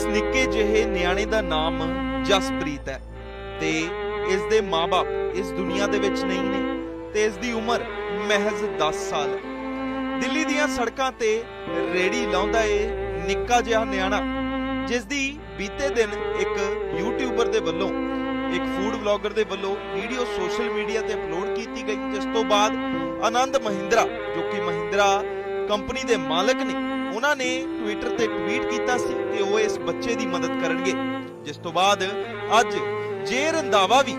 ਇਸ ਨਿੱਕੇ ਜਿਹੇ ਨਿਆਣੇ ਦਾ ਨਾਮ ਜਸਪ੍ਰੀਤ ਹੈ ਤੇ ਇਸ ਦੇ ਮਾਪੇ ਇਸ ਦੁਨੀਆ ਦੇ ਵਿੱਚ ਨਹੀਂ ਨੇ ਤੇ ਇਸ ਦੀ ਉਮਰ ਮਹਿਜ਼ 10 ਸਾਲ ਹੈ। ਦਿੱਲੀ ਦੀਆਂ ਸੜਕਾਂ ਤੇ ਰੇੜੀ ਲਾਉਂਦਾ ਏ ਨਿੱਕਾ ਜਿਹਾ ਨਿਆਣਾ, ਜਿਸ ਦੀ ਬੀਤੇ ਦਿਨ ਇੱਕ ਯੂਟਿਊਬਰ ਦੇ ਵੱਲੋਂ, ਇੱਕ ਫੂਡ ਵਲੌਗਰ ਦੇ ਵੱਲੋਂ ਵੀਡੀਓ ਸੋਸ਼ਲ ਮੀਡੀਆ ਤੇ ਅਪਲੋਡ ਕੀਤੀ ਗਈ, ਜਿਸ ਤੋਂ ਬਾਅਦ ਆਨੰਦ ਮਹਿੰਦਰਾ, ਜੋ ਕਿ ਮਹਿੰਦਰਾ ਕੰਪਨੀ ਦੇ ਮਾਲਕ ਨੇ ਉਹਨਾਂ ਨੇ ਟਵਿੱਟਰ ਤੇ ਟਵੀਟ ਕੀਤਾ ਸੀ ਕਿ ਉਹ ਇਸ ਬੱਚੇ ਦੀ ਮਦਦ ਕਰਨਗੇ। ਜਿਸ ਤੋਂ ਬਾਅਦ ਅੱਜ ਜੇ ਰੰਧਾਵਾ ਵੀ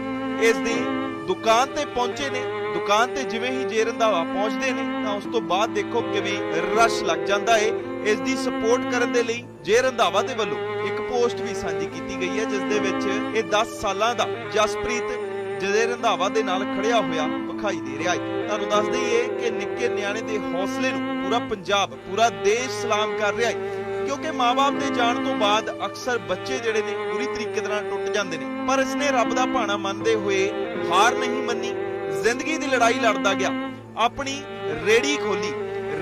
ਇਸ ਦੀ ਦੁਕਾਨ ਤੇ ਪਹੁੰਚੇ ਨੇ। ਦੁਕਾਨ ਤੇ ਜਿਵੇਂ ਹੀ ਜੇ ਰੰਧਾਵਾ ਪਹੁੰਚਦੇ ਨੇ, ਤਾਂ ਉਸ ਤੋਂ ਬਾਅਦ ਦੇਖੋ ਕਿਵੇਂ ਰਸ਼ ਲੱਗ ਜਾਂਦਾ ਏ ਇਸ ਦੀ ਸਪੋਰਟ ਕਰਨ ਦੇ ਲਈ। ਜੇ ਰੰਧਾਵਾ ਦੇ ਵੱਲੋਂ ਇੱਕ ਪੋਸਟ ਵੀ ਸਾਂਝੀ ਕੀਤੀ ਗਈ ਹੈ, ਜਿਸ ਦੇ ਵਿੱਚ ਇਹ 10 ਸਾਲਾਂ ਦਾ ਜਸਪ੍ਰੀਤ ਜਦੇ ਰੰਧਾਵਾ ਦੇ ਨਾਲ ਖੜਿਆ ਹੋਇਆ ਵਿਖਾਈ ਦੇ ਰਿਹਾ ਹੈ। ਤੁਹਾਨੂੰ ਦੱਸ ਦਈਏ ਕਿ ਨਿੱਕੇ ਨਿਆਣੇ ਦੇ ਹੌਸਲੇ ਨੂੰ ਪੂਰਾ ਪੰਜਾਬ ਪੂਰਾ ਦੇਸ਼ ਸਲਾਮ ਕਰ ਰਿਹਾ ਹੈ। ਕਿਉਂਕਿ ਮਾਪੇ ਦੇ ਜਾਣ ਤੋਂ ਬਾਅਦ ਅਕਸਰ ਬੱਚੇ ਜਿਹੜੇ ਨੇ ਪੂਰੀ ਤਰੀਕੇ ਨਾਲ ਟੁੱਟ ਜਾਂਦੇ ਨੇ। ਪਰ ਇਸਨੇ ਰੱਬ ਦਾ ਭਾਣਾ ਮੰਨਦੇ ਹੋਏ ਹਾਰ ਨਹੀਂ ਮੰਨੀ ਜ਼ਿੰਦਗੀ ਦੀ ਲੜਾਈ ਲੜਦਾ ਗਿਆ। ਆਪਣੀ ਰੇੜੀ ਖੋਲੀ।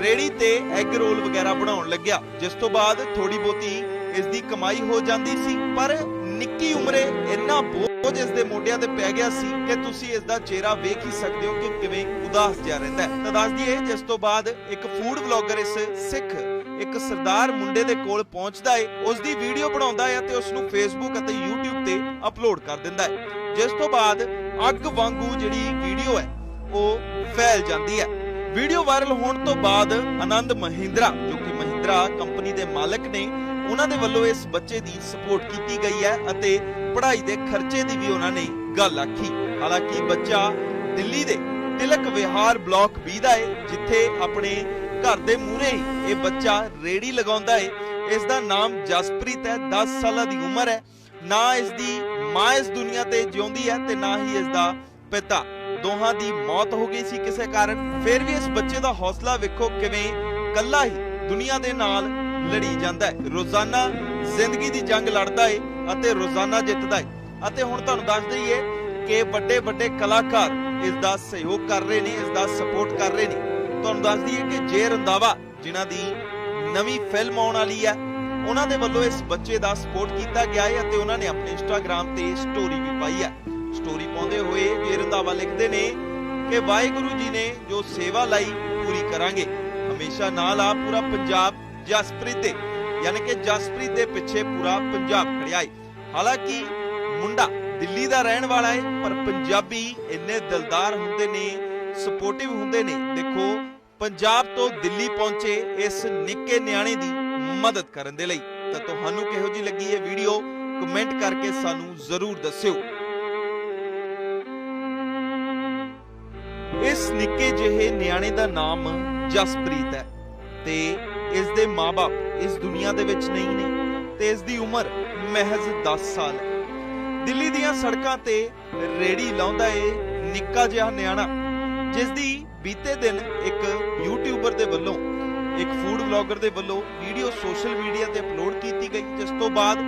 ਰੇੜੀ ਤੇ ਐਗ ਰੋਲ ਵਗੈਰਾ ਬਣਾਉਣ ਲੱਗਿਆ। ਜਿਸ ਤੋਂ ਬਾਅਦ ਥੋੜੀ ਬਹੁਤੀ ਇਸ ਦੀ ਕਮਾਈ ਹੋ ਜਾਂਦੀ ਸੀ ਪਰ ਨਿੱਕੀ ਉਮਰੇ ਇੰਨਾ ਬੋਝ ਇਸ ਦੇ ਮੋਢਿਆਂ ਤੇ ਪੈ ਗਿਆ ਸੀ ਕਿ ਤੁਸੀਂ ਇਸ ਦਾ ਚਿਹਰਾ ਵੇਖ ਹੀ ਸਕਦੇ ਹੋ ਕਿ ਕਿਵੇਂ ਉਦਾਸ ਜਿਹਾ ਰਹਿੰਦਾ ਹੈ। ਤਾਂ ਦੱਸ ਦਈਏ, ਜਿਸ ਤੋਂ ਬਾਅਦ ਇੱਕ ਫੂਡ ਵਲੌਗਰ ਇਸ ਸਿੱਖ, ਇੱਕ ਸਰਦਾਰ ਮੁੰਡੇ ਦੇ ਕੋਲ ਪਹੁੰਚਦਾ ਏ ਉਸ ਦੀ ਵੀਡੀਓ ਬਣਾਉਂਦਾ ਹੈ ਤੇ ਉਸ ਨੂੰ ਫੇਸਬੁੱਕ ਅਤੇ YouTube ਤੇ ਅਪਲੋਡ ਕਰ ਦਿੰਦਾ ਹੈ ਜਿਸ ਤੋਂ ਬਾਅਦ ਅੱਗ ਵਾਂਗੂ ਜਿਹੜੀ ਵੀਡੀਓ ਹੈ, ਉਹ ਫੈਲ ਜਾਂਦੀ ਹੈ। ਵੀਡੀਓ ਵਾਇਰਲ ਹੋਣ ਤੋਂ ਬਾਅਦ ਆਨੰਦ ਮਹਿੰਦਰਾ, ਜੋ ਕਿ ਮਹਿੰਦਰਾ ਕੰਪਨੀ ਦੇ ਮਾਲਕ ਨੇ ਉਹਨਾਂ ਦੇ ਵੱਲੋਂ ਇਸ ਬੱਚੇ ਦੀ ਸਪੋਰਟ ਕੀਤੀ ਗਈ ਹੈ ਅਤੇ ਪੜ੍ਹਾਈ ਦੇ ਖਰਚੇ ਦੀ ਵੀ ਉਹਨਾਂ ਨੇ ਗੱਲ ਆਖੀ। ਹਾਲਾਂਕਿ ਬੱਚਾ ਦਿੱਲੀ ਦੇ ਤਿਲਕ ਵਿਹਾਰ ਬਲਾਕ 20 ਦਾ ਹੈ, ਜਿੱਥੇ ਆਪਣੇ ਘਰ ਦੇ ਮੂਹਰੇ ਇਹ ਬੱਚਾ ਰੇੜੀ ਲਗਾਉਂਦਾ ਹੈ। ਇਸ ਦਾ ਨਾਮ ਜਸਪ੍ਰੀਤ ਹੈ 10 ਸਾਲਾਂ ਦੀ ਉਮਰ ਹੈ। ਨਾ ਇਸ ਦੀ ਮਾਂ ਇਸ ਦੁਨੀਆ ਤੇ ਜਿਉਂਦੀ ਹੈ ਤੇ ਨਾ ਹੀ ਇਸ ਦਾ ਪਿਤਾ। ਦੋਹਾਂ ਦੀ ਮੌਤ ਹੋ ਗਈ ਸੀ ਕਿਸੇ ਕਾਰਨ। ਫਿਰ ਵੀ ਇਸ ਬੱਚੇ ਦਾ ਹੌਸਲਾ ਵੇਖੋ ਕਿਵੇਂ ਕੱਲਾ ਹੀ ਦੁਨੀਆ ਦੇ ਨਾਲ ਲੜੀ ਜਾਂਦਾ ਹੈ। ਰੋਜ਼ਾਨਾ ਜ਼ਿੰਦਗੀ ਦੀ ਜੰਗ ਲੜਦਾ ਹੈ ਅਤੇ ਰੋਜ਼ਾਨਾ ਜਿੱਤਦਾ ਹੈ ਅਤੇ ਹੁਣ ਤੁਹਾਨੂੰ ਦੱਸ ਦਈਏ ਕਿ ਵੱਡੇ ਵੱਡੇ ਕਲਾਕਾਰ ਇਸ ਦਾ ਸਹਿਯੋਗ ਕਰ ਰਹੇ ਨੇ, ਇਸ ਦਾ ਸਪੋਰਟ ਕਰ ਰਹੇ ਨੇ। ਤੁਹਾਨੂੰ ਦੱਸ ਦਈਏ ਕਿ ਜੇ ਰੰਦਾਵਾ ਜਿਨ੍ਹਾਂ ਦੀ ਨਵੀਂ ਫਿਲਮ ਆਉਣ ਵਾਲੀ ਹੈ, ਉਹਨਾਂ ਦੇ ਵੱਲੋਂ ਇਸ ਬੱਚੇ ਦਾ ਸਪੋਰਟ ਕੀਤਾ ਗਿਆ ਹੈ ਅਤੇ ਉਹਨਾਂ ਨੇ ਆਪਣੇ ਇੰਸਟਾਗ੍ਰam ਤੇ ਸਟੋਰੀ ਵੀ ਪਾਈ ਹੈ। ਸਟੋਰੀ ਪਾਉਂਦੇ ਹੋਏ ਜੇ ਰੰਦਾਵਾ ਲਿਖਦੇ ਨੇ ਕਿ ਵਾਹਿਗੁਰੂ ਜੀ ਨੇ ਜੋ ਸੇਵਾ ਲਈ, ਪੂਰੀ ਕਰਾਂਗੇ। ਹਮੇਸ਼ਾ ਨਾਲ ਆ ਪੂਰਾ ਪੰਜਾਬ ਜਸਪ੍ਰੀਤ ਦੇ, ਯਾਨੀ ਕਿ ਜਸਪ੍ਰੀਤ ਦੇ ਪਿੱਛੇ ਪੂਰਾ ਪੰਜਾਬ ਖੜਿਆ ਹੈ ਹਾਲਾਂਕਿ ਮੁੰਡਾ ਦਿੱਲੀ ਦਾ ਰਹਿਣ ਵਾਲਾ ਹੈ ਪਰ ਪੰਜਾਬੀ ਇੰਨੇ ਦਿਲਦਾਰ ਹੁੰਦੇ ਨੇ ਸਪੋਰਟਿਵ ਹੁੰਦੇ ਨੇ, ਦੇਖੋ ਪੰਜਾਬ ਤੋਂ ਦਿੱਲੀ ਪਹੁੰਚੇ ਇਸ ਨਿੱਕੇ ਨਿਆਣੇ ਦੀ ਮਦਦ ਕਰਨ ਦੇ ਲਈ। ਤਾਂ ਤੁਹਾਨੂੰ ਕਿਹੋ ਜੀ ਲੱਗੀ ਇਹ ਵੀਡੀਓ? ਕਮੈਂਟ ਕਰਕੇ ਸਾਨੂੰ ਜ਼ਰੂਰ ਦੱਸਿਓ। ਇਸ ਨਿੱਕੇ ਜਿਹੇ ਨਿਆਣੇ ਦਾ ਨਾਮ ਜਸਪ੍ਰੀਤ ਹੈ ਤੇ ਇਸ ਦੇ ਮਾਪੇ ਇਸ ਦੁਨੀਆ ਦੇ ਵਿੱਚ ਨਹੀਂ ਨੇ ਤੇ ਇਸ ਦੀ ਉਮਰ ਮਹਿਜ਼ 10 ਸਾਲ ਹੈ। ਦਿੱਲੀ ਦੀਆਂ ਸੜਕਾਂ ਤੇ ਰੇੜੀ ਲਾਉਂਦਾ ਏ ਨਿੱਕਾ ਜਿਹਾ ਨਿਆਣਾ ਜਿਸ ਦੀ ਬੀਤੇ ਦਿਨ ਇੱਕ ਯੂਟਿਊਬਰ ਦੇ ਵੱਲੋਂ, ਇੱਕ ਫੂਡ ਵਲੌਗਰ ਦੇ ਵੱਲੋਂ ਵੀਡੀਓ ਸੋਸ਼ਲ ਮੀਡੀਆ ਤੇ ਅਪਲੋਡ ਕੀਤੀ ਗਈ, ਜਿਸ ਤੋਂ ਬਾਅਦ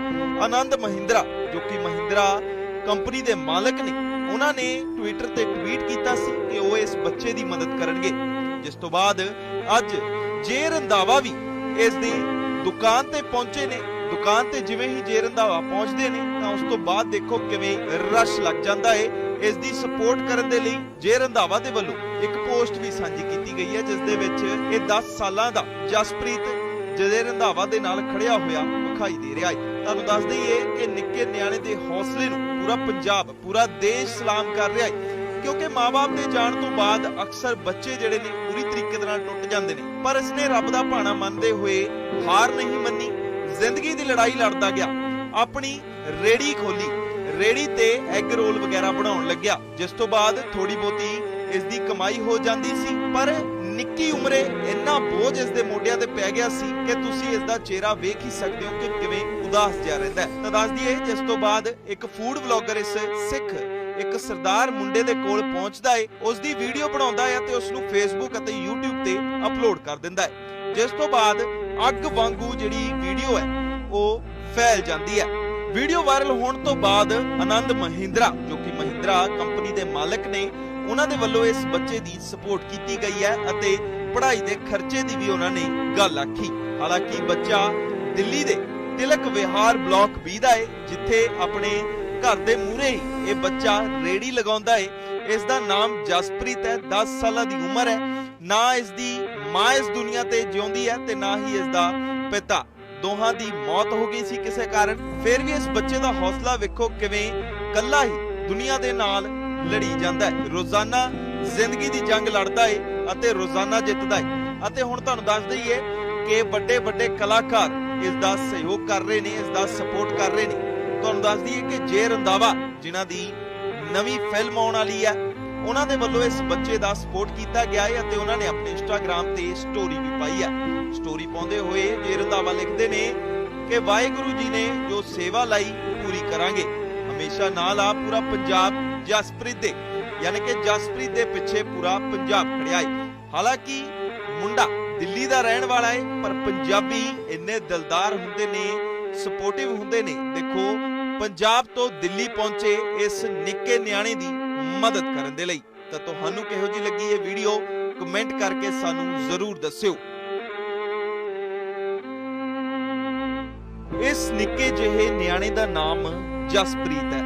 ਆਨੰਦ ਮਹਿੰਦਰਾ, ਜੋ ਕਿ ਮਹਿੰਦਰਾ ਕੰਪਨੀ ਦੇ ਮਾਲਕ ਨੇ, ਉਹਨਾਂ ਨੇ ਟਵਿੱਟਰ ਤੇ ਟਵੀਟ ਕੀਤਾ ਸੀ ਕਿ ਉਹ ਇਸ ਬੱਚੇ ਦੀ ਮਦਦ ਕਰਨਗੇ। ਜਿਸ ਤੋਂ ਬਾਅਦ ਅੱਜ ਜੇ ਰੰਧਾਵਾ ਵੀ ਇਸ ਦੀ ਦੁਕਾਨ ਤੇ ਪਹੁੰਚੇ ਨੇ, ਦੁਕਾਨ ਤੇ ਜਿਵੇਂ ਹੀ ਜੇ ਰੰਧਾਵਾ ਪਹੁੰਚਦੇ ਨੇ, ਤਾਂ ਉਸ ਤੋਂ ਬਾਅਦ ਦੇਖੋ ਕਿਵੇਂ ਰਸ਼ ਲੱਗ ਜਾਂਦਾ ਏ। ਇਸ ਦੀ ਸਪੋਰਟ ਕਰਨ ਦੇ ਲਈ ਜੇ ਰੰਧਾਵਾ ਦੇ ਵੱਲੋਂ ਇੱਕ ਪੋਸਟ ਵੀ ਸਾਂਝੀ ਕੀਤੀ ਗਈ ਹੈ, ਜਿਸ ਦੇ ਵਿੱਚ ਇਹ 10 ਸਾਲਾਂ ਦਾ ਜਸਪ੍ਰੀਤ ਜਦੇ ਰੰਧਾਵਾ ਦੇ ਨਾਲ ਖੜਿਆ ਹੋਇਆ ਵਿਖਾਈ ਦੇ ਰਿਹਾ ਹੈ ਤੁਹਾਨੂੰ ਦੱਸ ਦਈਏ ਕਿ ਨਿੱਕੇ ਨਿਆਣੇ ਦੇ ਹੌਸਲੇ ਨੂੰ ਪੂਰਾ ਪੰਜਾਬ, ਪੂਰਾ ਦੇਸ਼ ਸਲਾਮ ਕਰ ਰਿਹਾ ਹੈ ਕਿਉਂਕਿ ਮਾਪੇ ਦੇ ਜਾਣ ਤੋਂ ਬਾਅਦ ਅਕਸਰ ਬੱਚੇ ਜਿਹੜੇ ਨੇ ਪੂਰੀ ਤਰੀਕੇ ਦੇ ਨਾਲ ਟੁੱਟ ਜਾਂਦੇ ਨੇ। ਪਰ ਇਸਨੇ ਰੱਬ ਦਾ ਭਾਣਾ ਮੰਨਦੇ ਹੋਏ ਹਾਰ ਨਹੀਂ ਮੰਨੀ, ਜ਼ਿੰਦਗੀ ਦੀ ਲੜਾਈ ਲੜਦਾ ਗਿਆ। ਆਪਣੀ ਰੇੜੀ ਖੋਲੀ। ਰੇੜੀ ਤੇ ਐਗ ਰੋਲ ਵਗੈਰਾ ਬਣਾਉਣ ਲੱਗਿਆ। ਜਿਸ ਤੋਂ ਬਾਅਦ ਥੋੜੀ ਬਹੁਤੀ ਇਸ ਦੀ ਕਮਾਈ ਹੋ ਜਾਂਦੀ ਸੀ, ਪਰ ਨਿੱਕੀ ਉਮਰੇ ਇੰਨਾ ਬੋਝ ਇਸ ਦੇ ਮੋਢਿਆਂ ਤੇ ਪੈ ਗਿਆ ਸੀ ਕਿ ਤੁਸੀਂ ਇਸ ਦਾ ਚਿਹਰਾ ਵੇਖ ਹੀ ਸਕਦੇ ਹੋ ਕਿ ਕਿਵੇਂ ਉਦਾਸ ਜਿਹਾ ਰਹਿੰਦਾ ਹੈ। ਤਾਂ ਦੱਸ ਦਈਏ ਜਿਸ ਤੋਂ ਬਾਅਦ ਇੱਕ ਫੂਡ ਵਲੌਗਰ ਇਸ ਸਿੱਖ ਇੱਕ ਸਰਦਾਰ ਮੁੰਡੇ ਦੇ ਕੋਲ ਪਹੁੰਚਦਾ ਏ ਉਸ ਦੀ ਵੀਡੀਓ ਬਣਾਉਂਦਾ ਹੈ ਤੇ ਉਸ ਨੂੰ ਫੇਸਬੁੱਕ ਅਤੇ YouTube ਤੇ ਅਪਲੋਡ ਕਰ ਦਿੰਦਾ ਹੈ ਜਿਸ ਤੋਂ ਬਾਅਦ ਅੱਗ ਵਾਂਗੂ ਜਿਹੜੀ ਵੀਡੀਓ ਹੈ ਉਹ ਫੈਲ ਜਾਂਦੀ ਹੈ ਵੀਡੀਓ ਵਾਇਰਲ ਹੋਣ ਤੋਂ ਬਾਅਦ ਆਨੰਦ ਮਹਿੰਦਰਾ, ਜੋ ਕਿ ਮਹਿੰਦਰਾ ਕੰਪਨੀ ਦੇ ਮਾਲਕ ਨੇ, ਉਹਨਾਂ ਦੇ ਵੱਲੋਂ ਇਸ ਬੱਚੇ ਦੀ ਸਪੋਰਟ ਕੀਤੀ ਗਈ ਹੈ ਅਤੇ ਪੜ੍ਹਾਈ ਦੇ ਖਰਚੇ ਦੀ ਵੀ ਉਹਨਾਂ ਨੇ ਗੱਲ ਆਖੀ। ਹਾਲਾਂਕਿ ਬੱਚਾ ਦਿੱਲੀ ਦੇ ਤਿਲਕ ਵਿਹਾਰ ਬਲਾਕ 20 ਦਾ ਹੈ ਜਿੱਥੇ ਆਪਣੇ ਘਰ ਦੇ ਮੂਹਰੇ ਹੀ ਇਹ ਬੱਚਾ ਰੇੜੀ ਲਗਾਉਂਦਾ ਏ। ਇਸ ਦਾ ਨਾਮ ਜਸਪ੍ਰੀਤ ਹੈ 10 ਸਾਲਾਂ ਦੀ ਉਮਰ ਹੈ। ਨਾ ਇਸ ਦੀ ਮਾਂ ਇਸ ਦੁਨੀਆ ਤੇ ਜਿਉਂਦੀ ਹੈ ਤੇ ਨਾ ਹੀ ਇਸ ਦਾ ਪਿਤਾ। ਦੋਹਾਂ ਦੀ ਮੌਤ ਹੋ ਗਈ ਸੀ ਕਿਸੇ ਕਾਰਨ। ਫਿਰ ਵੀ ਇਸ ਬੱਚੇ ਦਾ ਹੌਸਲਾ ਵੇਖੋ ਕਿਵੇਂ ਕੱਲਾ ਹੀ ਦੁਨੀਆ ਦੇ ਨਾਲ ਲੜੀ ਜਾਂਦਾ ਹੈ। ਰੋਜ਼ਾਨਾ ਜ਼ਿੰਦਗੀ ਦੀ ਜੰਗ ਲੜਦਾ ਏ ਅਤੇ ਰੋਜ਼ਾਨਾ ਜਿੱਤਦਾ ਏ। ਅਤੇ ਹੁਣ ਤੁਹਾਨੂੰ ਦੱਸ ਦਈਏ ਕਿ ਵੱਡੇ ਵੱਡੇ ਕਲਾਕਾਰ ਇਸ ਦਾ ਸਹਿਯੋਗ ਕਰ ਰਹੇ ਨੇ, ਇਸ ਦਾ ਸਪੋਰਟ ਕਰ ਰਹੇ ਨੇ। ਤੁਹਾਨੂੰ ਦੱਸ ਦਈਏ ਕਿ ਜੇ ਰੰਦਾਵਾ ਜਿਨ੍ਹਾਂ ਦੀ ਨਵੀਂ ਫਿਲਮ ਆਉਣ ਵਾਲੀ ਹੈ, ਉਹਨਾਂ ਦੇ ਵੱਲੋਂ ਇਸ ਬੱਚੇ ਦਾ ਸਪੋਰਟ ਕੀਤਾ ਗਿਆ ਹੈ ਅਤੇ ਉਹਨਾਂ ਨੇ ਆਪਣੇ ਇੰਸਟਾਗ੍ਰam ਤੇ ਸਟੋਰੀ ਵੀ ਪਾਈ ਹੈ। ਸਟੋਰੀ ਪਾਉਂਦੇ ਹੋਏ ਜੇ ਰੰਦਾਵਾ ਲਿਖਦੇ ਨੇ ਕਿ ਵਾਹਿਗੁਰੂ ਜੀ ਨੇ ਜੋ ਸੇਵਾ ਲਈ, ਪੂਰੀ ਕਰਾਂਗੇ। ਹਮੇਸ਼ਾ ਨਾਲ ਆ ਪੂਰਾ ਪੰਜਾਬ ਜਸਪ੍ਰੀਤ ਦੇ, ਯਾਨੀ ਕਿ ਜਸਪ੍ਰੀਤ ਦੇ ਪਿੱਛੇ ਪੂਰਾ ਪੰਜਾਬ ਖੜਿਆ ਹੈ। ਹਾਲਾਂਕਿ ਮੁੰਡਾ ਦਿੱਲੀ ਦਾ ਰਹਿਣ ਵਾਲਾ ਹੈ, ਪਰ ਪੰਜਾਬੀ ਇੰਨੇ ਦਿਲਦਾਰ ਹੁੰਦੇ ਨੇ ਸਪੋਰਟਿਵ ਹੁੰਦੇ ਨੇ। ਦੇਖੋ ਪੰਜਾਬ ਤੋਂ ਦਿੱਲੀ ਪਹੁੰਚੇ ਇਸ ਨਿੱਕੇ ਨਿਆਣੇ ਦੀ ਮਦਦ ਕਰਨ ਦੇ ਲਈ। ਤਾਂ ਤੁਹਾਨੂੰ ਕਿਹੋ ਜੀ ਲੱਗੀ ਇਹ ਵੀਡੀਓ? ਕਮੈਂਟ ਕਰਕੇ ਸਾਨੂੰ ਜ਼ਰੂਰ ਦੱਸਿਓ। ਇਸ ਨਿੱਕੇ ਜਿਹੇ ਨਿਆਣੇ ਦਾ ਨਾਮ ਜਸਪ੍ਰੀਤ ਹੈ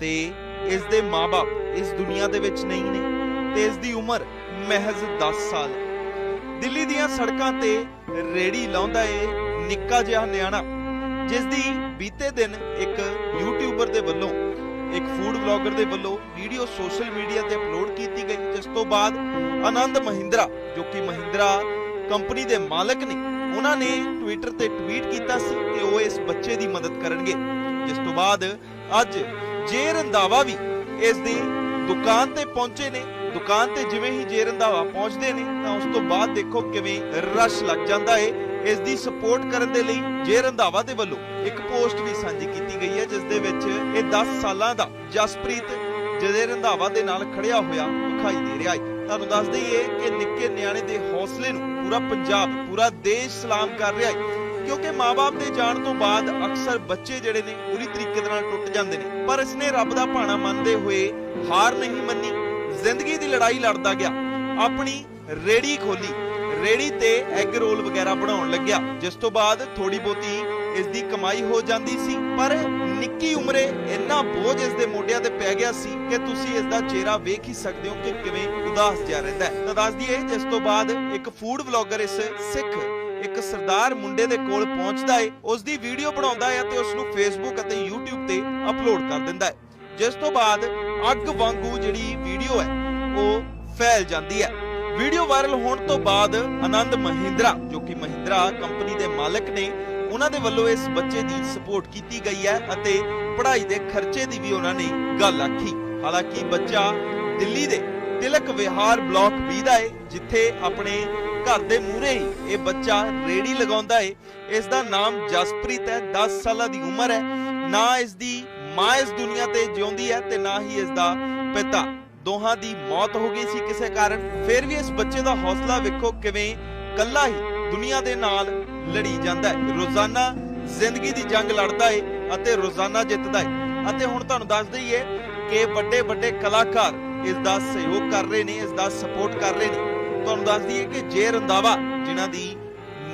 ਤੇ ਇਸ ਦੇ ਮਾਪੇ ਇਸ ਦੁਨੀਆ ਦੇ ਵਿੱਚ ਨਹੀਂ ਨੇ ਤੇ ਇਸ ਦੀ ਉਮਰ ਮਹਿਜ਼ 10 ਸਾਲ ਹੈ। ਦਿੱਲੀ ਦੀਆਂ ਸੜਕਾਂ ਤੇ ਰੇੜੀ ਲਾਉਂਦਾ ਏ ਨਿੱਕਾ ਜਿਹਾ ਨਿਆਣਾ ਜਿਸ ਦੀ ਬੀਤੇ ਦਿਨ ਇੱਕ ਯੂਟਿਊਬਰ ਦੇ ਵੱਲੋਂ, ਇੱਕ ਫੂਡ ਵਲੌਗਰ ਦੇ ਵੱਲੋਂ ਵੀਡੀਓ ਸੋਸ਼ਲ ਮੀਡੀਆ ਤੇ ਅਪਲੋਡ ਕੀਤੀ ਗਈ, ਜਿਸ ਤੋਂ ਬਾਅਦ ਆਨੰਦ ਮਹਿੰਦਰਾ, ਜੋ ਕਿ ਮਹਿੰਦਰਾ ਕੰਪਨੀ ਦੇ ਮਾਲਕ ਨੇ, ਉਹਨਾਂ ਨੇ ਟਵਿੱਟਰ ਤੇ ਟਵੀਟ ਕੀਤਾ ਸੀ ਕਿ ਉਹ ਇਸ ਬੱਚੇ ਦੀ ਮਦਦ ਕਰਨਗੇ। ਜਿਸ ਤੋਂ ਬਾਅਦ ਅੱਜ ਜੇ ਰੰਦਾਵਾ ਵੀ ਇਸ ਦੀ ਦੁਕਾਨ ਤੇ ਪਹੁੰਚੇ ਨੇ। ਦੁਕਾਨ ਤੇ ਜਿਵੇਂ ਹੀ ਜੇ ਰੰਦਾਵਾ ਪਹੁੰਚਦੇ ਨੇ, ਤਾਂ ਉਸ ਤੋਂ ਬਾਅਦ ਦੇਖੋ ਕਿਵੇਂ ਰਸ਼ ਲੱਗ ਜਾਂਦਾ ਏ। ਇਸ ਦੀ ਸਪੋਰਟ ਕਰਨ ਦੇ ਲਈ ਜੇ ਰੰਧਾਵਾ ਦੇ ਵੱਲੋਂ ਇੱਕ ਪੋਸਟ ਵੀ ਸਾਂਝੀ ਕੀਤੀ ਗਈ ਹੈ, ਜਿਸ ਦੇ ਵਿੱਚ ਇਹ 10 ਸਾਲਾਂ ਦਾ ਜਸਪ੍ਰੀਤ ਜਦੇ ਰੰਧਾਵਾ ਦੇ ਨਾਲ ਖੜਿਆ ਹੋਇਆ ਵਿਖਾਈ ਦੇ ਰਿਹਾ ਹੈ। ਤੁਹਾਨੂੰ ਦੱਸ ਦਈਏ ਕਿ ਨਿੱਕੇ ਨਿਆਣੇ ਦੇ ਹੌਸਲੇ ਨੂੰ ਪੂਰਾ ਪੰਜਾਬ, ਪੂਰਾ ਦੇਸ਼ ਸਲਾਮ ਕਰ ਰਿਹਾ ਹੈ। ਕਿਉਂਕਿ ਮਾਪੇ ਦੇ ਜਾਣ ਤੋਂ ਬਾਅਦ ਅਕਸਰ ਬੱਚੇ ਜਿਹੜੇ ਨੇ, ਪੂਰੀ ਤਰੀਕੇ ਦੇ ਨਾਲ ਟੁੱਟ ਜਾਂਦੇ ਨੇ। ਪਰ ਇਸਨੇ ਰੱਬ ਦਾ ਭਾਣਾ ਮੰਨਦੇ ਹੋਏ ਹਾਰ ਨਹੀਂ ਮੰਨੀ। ਜ਼ਿੰਦਗੀ ਦੀ ਲੜਾਈ ਲੜਦਾ ਗਿਆ। ਆਪਣੀ ਰੇੜੀ ਖੋਲੀ। ਰੇੜੀ ਤੇ ਐਗ ਰੋਲ ਵਗੈਰਾ ਬਣਾਉਣ ਲੱਗਿਆ। ਜਿਸ ਤੋਂ ਬਾਅਦ ਥੋੜੀ ਬਹੁਤੀ ਇਸ ਦੀ ਕਮਾਈ ਹੋ ਜਾਂਦੀ ਸੀ, ਪਰ ਨਿੱਕੀ ਉਮਰੇ ਇੰਨਾ ਬੋਝ ਇਸ ਦੇ ਮੋਢਿਆਂ ਤੇ ਪੈ ਗਿਆ ਸੀ ਕਿ ਤੁਸੀਂ ਇਸ ਦਾ ਚਿਹਰਾ ਵੇਖ ਹੀ ਸਕਦੇ ਹੋ ਕਿ ਕਿਵੇਂ ਉਦਾਸ ਜਿਹਾ ਰਹਿੰਦਾ ਹੈ। ਤਾਂ ਦੱਸ ਦਈਏ, ਜਿਸ ਤੋਂ ਬਾਅਦ ਇੱਕ ਫੂਡ ਵਲੌਗਰ ਇਸ ਸਿੱਖ, ਇੱਕ ਸਰਦਾਰ ਮੁੰਡੇ ਦੇ ਕੋਲ ਪਹੁੰਚਦਾ ਏ ਉਸ ਦੀ ਵੀਡੀਓ ਬਣਾਉਂਦਾ ਹੈ ਤੇ ਉਸ ਨੂੰ ਫੇਸਬੁੱਕ ਅਤੇ YouTube ਤੇ ਅਪਲੋਡ ਕਰ ਦਿੰਦਾ ਹੈ। ਜਿਸ ਤੋਂ ਬਾਅਦ ਅੱਗ ਵਾਂਗੂ ਜਿਹੜੀ ਵੀਡੀਓ ਹੈ, ਉਹ ਫੈਲ ਜਾਂਦੀ ਹੈ। ਵੀਡੀਓ ਵਾਇਰਲ ਹੋਣ ਤੋਂ ਬਾਅਦ ਆਨੰਦ ਮਹਿੰਦਰਾ, ਜੋ ਕਿ ਮਹਿੰਦਰਾ ਕੰਪਨੀ ਦੇ ਮਾਲਕ ਨੇ, ਉਹਨਾਂ ਦੇ ਵੱਲੋਂ ਇਸ ਬੱਚੇ ਦੀ ਸਪੋਰਟ ਕੀਤੀ ਗਈ ਹੈ ਅਤੇ ਪੜ੍ਹਾਈ ਦੇ ਖਰਚੇ ਦੀ ਵੀ ਉਹਨਾਂ ਨੇ ਗੱਲ ਆਖੀ। ਹਾਲਾਂਕਿ ਬੱਚਾ ਦਿੱਲੀ ਦੇ ਤਿਲਕ ਵਿਹਾਰ ਬਲਾਕ 20 ਦਾ ਹੈ ਜਿੱਥੇ ਆਪਣੇ ਘਰ ਦੇ ਮੂਹਰੇ ਹੀ ਇਹ ਬੱਚਾ ਰੇੜੀ ਲਗਾਉਂਦਾ ਹੈ ਇਸ ਦਾ ਨਾਮ ਜਸਪ੍ਰੀਤ ਹੈ 10 ਸਾਲਾਂ ਦੀ ਉਮਰ ਹੈ। ਨਾ ਇਸ ਦੀ ਮਾਂ ਇਸ ਦੁਨੀਆ ਤੇ ਜਿਉਂਦੀ ਹੈ ਤੇ ਨਾ ਹੀ ਇਸ ਦਾ ਪਿਤਾ। ਦੋਹਾਂ ਦੀ ਮੌਤ ਹੋ ਗਈ ਸੀ ਕਿਸੇ ਕਾਰਨ। ਫਿਰ ਵੀ ਇਸ ਬੱਚੇ ਦਾ ਹੌਸਲਾ ਵੇਖੋ ਕਿਵੇਂ ਕੱਲਾ ਹੀ ਦੁਨੀਆ ਦੇ ਨਾਲ ਲੜੀ ਜਾਂਦਾ ਹੈ। ਰੋਜ਼ਾਨਾ ਜ਼ਿੰਦਗੀ ਦੀ ਜੰਗ ਲੜਦਾ ਏ ਅਤੇ ਰੋਜ਼ਾਨਾ ਜਿੱਤਦਾ ਹੈ ਅਤੇ ਹੁਣ ਤੁਹਾਨੂੰ ਦੱਸ ਦਈਏ ਕਿ ਵੱਡੇ ਵੱਡੇ ਕਲਾਕਾਰ ਇਸ ਦਾ ਸਹਿਯੋਗ ਕਰ ਰਹੇ ਨੇ, ਇਸ ਦਾ ਸਪੋਰਟ ਕਰ ਰਹੇ ਨੇ। ਤੁਹਾਨੂੰ ਦੱਸ ਦਈਏ ਕਿ ਜੇ ਰੰਦਾਵਾ ਜਿਨ੍ਹਾਂ ਦੀ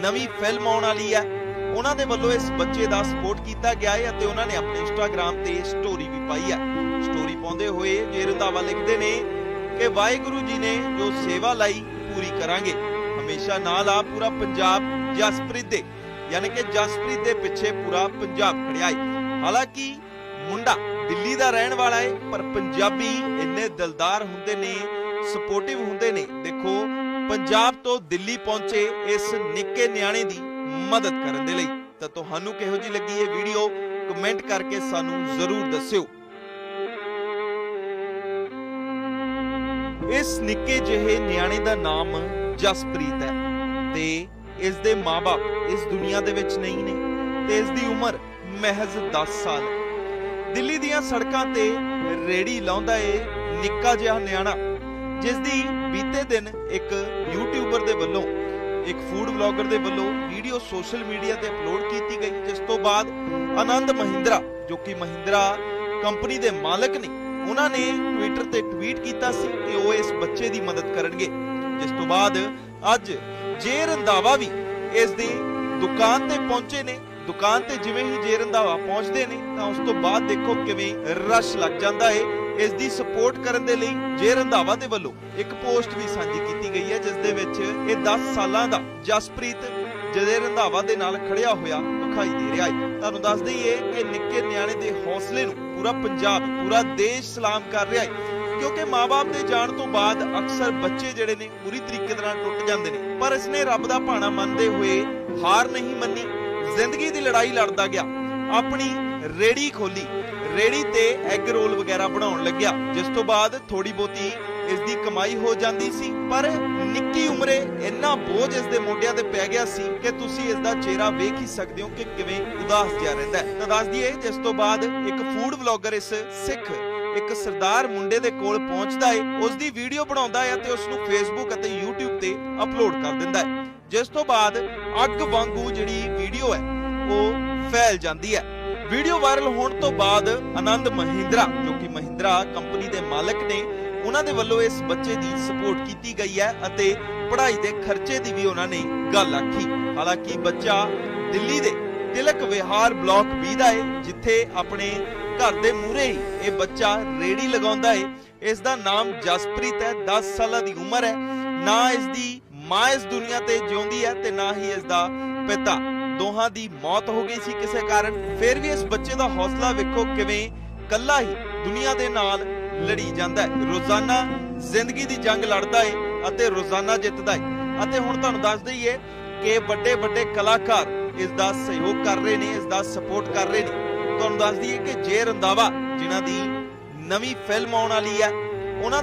ਨਵੀਂ ਫਿਲਮ ਆਉਣ ਵਾਲੀ ਹੈ, ਉਹਨਾਂ ਦੇ ਵੱਲੋਂ ਇਸ ਬੱਚੇ ਦਾ ਸਪੋਰਟ ਕੀਤਾ ਗਿਆ ਹੈ ਅਤੇ ਉਹਨਾਂ ਨੇ ਆਪਣੇ ਇੰਸਟਾਗ੍ਰam ਤੇ ਸਟੋਰੀ ਵੀ ਪਾਈ ਹੈ। ਸਟੋਰੀ ਪਾਉਂਦੇ ਹੋਏ ਜੇ ਰੰਧਾਵਾ ਲਿਖਦੇ ਨੇ ਕਿ ਵਾਹਿਗੁਰੂ ਜੀ ਨੇ ਜੋ ਸੇਵਾ ਲਈ, ਪੂਰੀ ਕਰਾਂਗੇ। ਹਮੇਸ਼ਾ ਨਾਲ ਆ ਪੂਰਾ ਪੰਜਾਬ ਜਸਪ੍ਰੀਤ ਦੇ। ਯਾਨੀ ਕਿ ਜਸਪ੍ਰੀਤ ਦੇ ਪਿੱਛੇ ਪੂਰਾ ਪੰਜਾਬ ਖੜਿਆ ਹੈ ਹਾਲਾਂਕਿ ਮੁੰਡਾ ਦਿੱਲੀ ਦਾ ਰਹਿਣ ਵਾਲਾ ਹੈ ਪਰ ਪੰਜਾਬੀ ਇੰਨੇ ਦਿਲਦਾਰ ਹੁੰਦੇ ਨੇ ਸਪੋਰਟਿਵ ਹੁੰਦੇ ਨੇ। ਦੇਖੋ, ਪੰਜਾਬ ਤੋਂ ਦਿੱਲੀ ਪਹੁੰਚੇ ਇਸ ਨਿੱਕੇ ਨਿਆਣੇ ਦੀ ਮਦਦ ਕਰਨ ਦੇ ਲਈ। ਤਾਂ ਤੁਹਾਨੂੰ ਕਿਹੋ ਜੀ ਲੱਗੀ ਇਹ ਵੀਡੀਓ? ਕਮੈਂਟ ਕਰਕੇ ਸਾਨੂੰ ਜ਼ਰੂਰ ਦੱਸਿਓ। ਇਸ ਨਿੱਕੇ ਜਿਹੇ ਨਿਆਣੇ ਦਾ ਨਾਮ ਜਸਪ੍ਰੀਤ ਹੈ ਤੇ ਇਸ ਦੇ ਮਾਪੇ ਇਸ ਦੁਨੀਆ ਦੇ ਵਿੱਚ ਨਹੀਂ ਨੇ ਤੇ ਇਸ ਦੀ ਉਮਰ ਮਹਿਜ਼ 10 ਸਾਲ ਦਿੱਲੀ ਦੀਆਂ ਸੜਕਾਂ ਤੇ ਰੇੜੀ ਲਾਉਂਦਾ ਏ ਨਿੱਕਾ ਜਿਹਾ ਨਿਆਣਾ, ਜਿਸ ਦੀ ਬੀਤੇ ਦਿਨ ਇੱਕ ਯੂਟਿਊਬਰ ਦੇ ਵੱਲੋਂ, ਇੱਕ ਫੂਡ ਵਲੌਗਰ ਦੇ ਵੱਲੋਂ ਵੀਡੀਓ ਸੋਸ਼ਲ ਮੀਡੀਆ ਤੇ ਅਪਲੋਡ ਕੀਤੀ ਗਈ, ਜਿਸ ਤੋਂ ਬਾਅਦ ਆਨੰਦ ਮਹਿੰਦਰਾ, ਜੋ ਕਿ ਮਹਿੰਦਰਾ ਕੰਪਨੀ ਦੇ ਮਾਲਕ ਨੇ ਉਹਨਾਂ ਨੇ ਟਵਿੱਟਰ ਤੇ ਟਵੀਟ ਕੀਤਾ ਸੀ ਕਿ ਉਹ ਇਸ ਬੱਚੇ ਦੀ ਮਦਦ ਕਰਨਗੇ। ਜਿਸ ਤੋਂ ਬਾਅਦ ਅੱਜ ਜੇ ਰੰਦਾਵਾ ਵੀ ਇਸ ਦੀ ਦੁਕਾਨ ਤੇ ਪਹੁੰਚੇ ਨੇ। ਦੁਕਾਨ ਤੇ ਜਿਵੇਂ ਹੀ ਜੇ ਰੰਧਾਵਾ ਪਹੁੰਚਦੇ ਨੇ, ਤਾਂ ਉਸ ਤੋਂ ਬਾਅਦ ਦੇਖੋ ਕਿਵੇਂ ਰਸ਼ ਲੱਗ ਜਾਂਦਾ ਹੈ ਇਸ ਦੀ ਸਪੋਰਟ ਕਰਨ ਦੇ ਲਈ ਜੇ ਰੰਧਾਵਾ ਦੇ ਵੱਲੋਂ ਇੱਕ ਪੋਸਟ ਵੀ ਸਾਂਝੀ ਕੀਤੀ ਗਈ ਹੈ, ਜਿਸ ਦੇ ਵਿੱਚ ਇਹ 10 ਸਾਲਾਂ ਦਾ ਜਸਪ੍ਰੀਤ ਜਦੇ ਰੰਧਾਵਾ ਦੇ ਨਾਲ ਖੜਿਆ ਹੋਇਆ ਵਿਖਾਈ ਦੇ ਰਿਹਾ ਹੈ। ਤੁਹਾਨੂੰ ਦੱਸ ਦਈਏ ਕਿ ਨਿੱਕੇ ਨਿਆਣੇ ਦੇ ਹੌਸਲੇ ਨੂੰ ਪੂਰਾ ਪੰਜਾਬ, ਪੂਰਾ ਦੇਸ਼ ਸਲਾਮ ਕਰ ਰਿਹਾ ਹੈ। ਕਿਉਂਕਿ ਮਾਪੇ ਦੇ ਜਾਣ ਤੋਂ ਬਾਅਦ ਅਕਸਰ ਬੱਚੇ ਜਿਹੜੇ ਨੇ, ਪੂਰੀ ਤਰੀਕੇ ਦੇ ਨਾਲ ਟੁੱਟ ਜਾਂਦੇ ਨੇ। ਪਰ ਇਸਨੇ ਰੱਬ ਦਾ ਭਾਣਾ ਮੰਨਦੇ ਹੋਏ ਹਾਰ ਨਹੀਂ ਮੰਨੀ, ਜ਼ਿੰਦਗੀ ਦੀ ਲੜਾਈ ਲੜਦਾ ਗਿਆ। ਆਪਣੀ ਰੇੜੀ ਖੋਲੀ। ਰੇੜੀ ਤੇ ਐਗ ਰੋਲ ਵਗੈਰਾ ਬਣਾਉਣ ਲੱਗਿਆ। ਜਿਸ ਤੋਂ ਬਾਅਦ ਥੋੜੀ ਬਹੁਤੀ ਇਸ ਦੀ ਕਮਾਈ ਹੋ ਜਾਂਦੀ ਸੀ, ਪਰ ਨਿੱਕੀ ਉਮਰੇ ਇੰਨਾ ਬੋਝ ਇਸ ਦੇ ਮੋਢਿਆਂ ਤੇ ਪੈ ਗਿਆ ਸੀ ਕਿ ਤੁਸੀਂ ਇਸ ਦਾ ਚਿਹਰਾ ਵੇਖ ਹੀ ਸਕਦੇ ਹੋ ਕਿ ਕਿਵੇਂ ਉਦਾਸ ਜਿਹਾ ਰਹਿੰਦਾ ਹੈ। ਤਾਂ ਦੱਸ ਦਈਏ ਜਿਸ ਤੋਂ ਬਾਅਦ ਇੱਕ ਫੂਡ ਵਲੌਗਰ ਇਸ ਸਿੱਖ, ਇੱਕ ਸਰਦਾਰ ਮੁੰਡੇ ਦੇ ਕੋਲ ਪਹੁੰਚਦਾ ਹੈ ਉਸ ਦੀ ਵੀਡੀਓ ਬਣਾਉਂਦਾ ਹੈ ਤੇ ਉਸ ਨੂੰ ਫੇਸਬੁੱਕ ਅਤੇ YouTube ਤੇ ਅਪਲੋਡ ਕਰ ਦਿੰਦਾ ਹੈ ਜਿਸ ਤੋਂ ਬਾਅਦ ਅੱਗ ਵਾਂਗੂ ਜਿਹੜੀ ਵੀਡੀਓ ਹੈ, ਉਹ ਫੈਲ ਜਾਂਦੀ ਹੈ। ਵੀਡੀਓ ਵਾਇਰਲ ਹੋਣ ਤੋਂ ਬਾਅਦ ਆਨੰਦ ਮਹਿੰਦਰਾ, ਜੋ ਕਿ ਮਹਿੰਦਰਾ ਕੰਪਨੀ ਦੇ ਮਾਲਕ ਨੇ ਉਹਨਾਂ ਦੇ ਵੱਲੋਂ ਇਸ ਬੱਚੇ ਦੀ ਸਪੋਰਟ ਕੀਤੀ ਗਈ ਹੈ ਅਤੇ ਪੜ੍ਹਾਈ ਦੇ ਖਰਚੇ ਦੀ ਵੀ ਉਹਨਾਂ ਨੇ ਗੱਲ ਆਖੀ। ਹਾਲਾਂਕਿ ਬੱਚਾ ਦਿੱਲੀ ਦੇ ਤਿਲਕ ਵਿਹਾਰ ਬਲਾਕ B ਦਾ ਹੈ ਜਿੱਥੇ ਆਪਣੇ ਘਰ ਦੇ ਮੂਹਰੇ ਹੀ ਇਹ ਬੱਚਾ ਰੇੜੀ ਲਗਾਉਂਦਾ ਹੈ ਇਸ ਦਾ ਨਾਮ ਜਸਪ੍ਰੀਤ ਹੈ 10 ਸਾਲਾਂ ਦੀ ਉਮਰ ਹੈ। ਨਾ ਇਸ ਦੀ ਮਾਂ ਇਸ ਦੁਨੀਆ ਤੇ ਜਿਉਂਦੀ ਹੈ ਤੇ ਨਾ ਹੀ ਇਸ ਦਾ ਪਿਤਾ। ਦੋਹਾਂ ਦੀ ਮੌਤ ਹੋ ਗਈ ਸੀ ਕਿਸੇ ਕਾਰਨ। ਫਿਰ ਵੀ ਇਸ ਬੱਚੇ ਦਾ ਹੌਸਲਾ ਵੇਖੋ ਕਿਵੇਂ ਕੱਲਾ ਹੀ ਦੁਨੀਆ ਦੇ ਨਾਲ ਲੜੀ ਜਾਂਦਾ ਹੈ। ਰੋਜ਼ਾਨਾ ਜ਼ਿੰਦਗੀ ਦੀ ਜੰਗ ਲੜਦਾ ਹੈ ਅਤੇ ਰੋਜ਼ਾਨਾ ਜਿੱਤਦਾ ਹੈ ਅਤੇ ਹੁਣ ਤੁਹਾਨੂੰ ਦੱਸ ਦਈਏ ਕਿ ਵੱਡੇ ਵੱਡੇ ਕਲਾਕਾਰ ਇਸ ਦਾ ਸਹਿਯੋਗ ਕਰ ਰਹੇ ਨੇ, ਇਸ ਦਾ ਸਪੋਰਟ ਕਰ ਰਹੇ ਨੇ। ਤੁਹਾਨੂੰ ਦੱਸ ਦਈਏ ਕਿ ਜੇ ਰੰਦਾਵਾ ਜਿਨ੍ਹਾਂ ਦੀ ਨਵੀਂ ਫਿਲਮ ਆਉਣ ਵਾਲੀ ਹੈ, ਉਹਨਾਂ ਦੇ